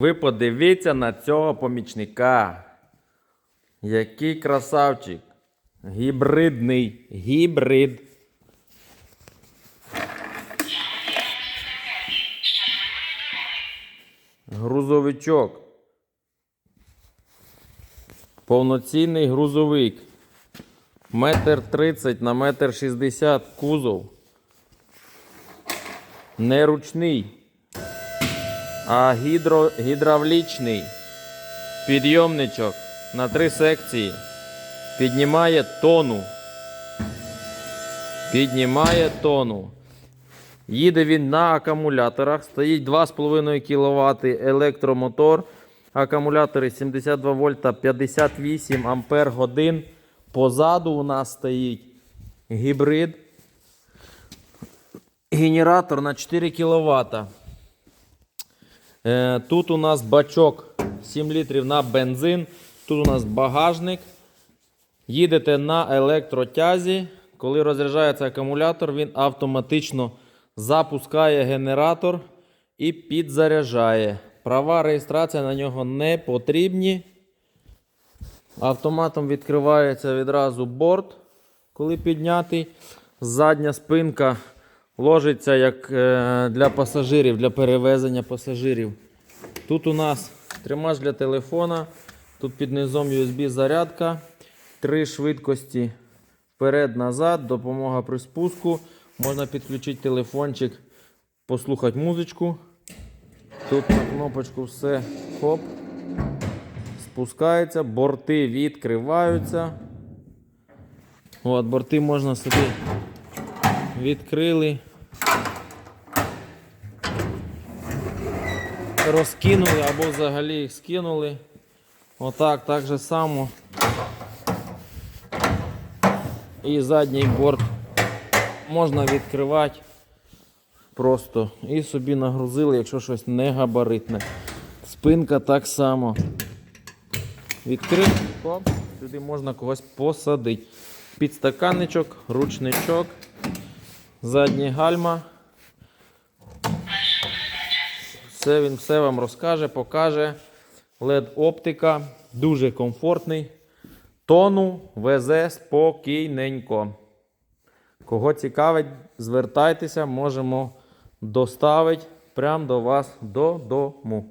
Ви подивіться на цього помічника. Який красавчик. Гібридний. Гібрид. Грузовичок. Повноцінний грузовик. Метр тридцять на метр шістдесят кузов. Не ручний, а гідро, гідравлічний. Підйомничок на три секції. Піднімає тону. Піднімає тону. Їде він на акумуляторах. Стоїть 2,5 кВт електромотор. Акумулятори 72 вольта 58 ампер годин. Позаду у нас стоїть гібрид. Генератор на 4 кВт. Е, Тут у нас бачок 7 літрів на бензин. Тут у нас багажник. Їдете на електротязі. Коли розряджається акумулятор, він автоматично запускає генератор і підзаряджає. Права реєстрація на нього не потрібні. Автоматом відкривається відразу борт, коли піднятий. Задня спинка ложиться як е, для пасажирів, для перевезення пасажирів. Тут у нас тримач для телефона, тут під низом USB зарядка, три швидкості вперед-назад, допомога при спуску. Можна підключити телефончик, послухати музичку. Тут на кнопочку все хоп. Спускається, борти відкриваються. От, борти можна собі відкрили. Розкинули або взагалі їх скинули. Отак, так же само. І задній борт можна відкривати просто і собі нагрузили, якщо щось не габаритне. Спинка так само. Відкрив, хоп, сюди можна когось посадити. Підстаканничок, ручничок, задні гальма. Все він все вам розкаже, покаже. LED оптика, дуже комфортний. Тону везе спокійненько. Кого цікавить, звертайтеся, можемо доставити прямо до вас додому.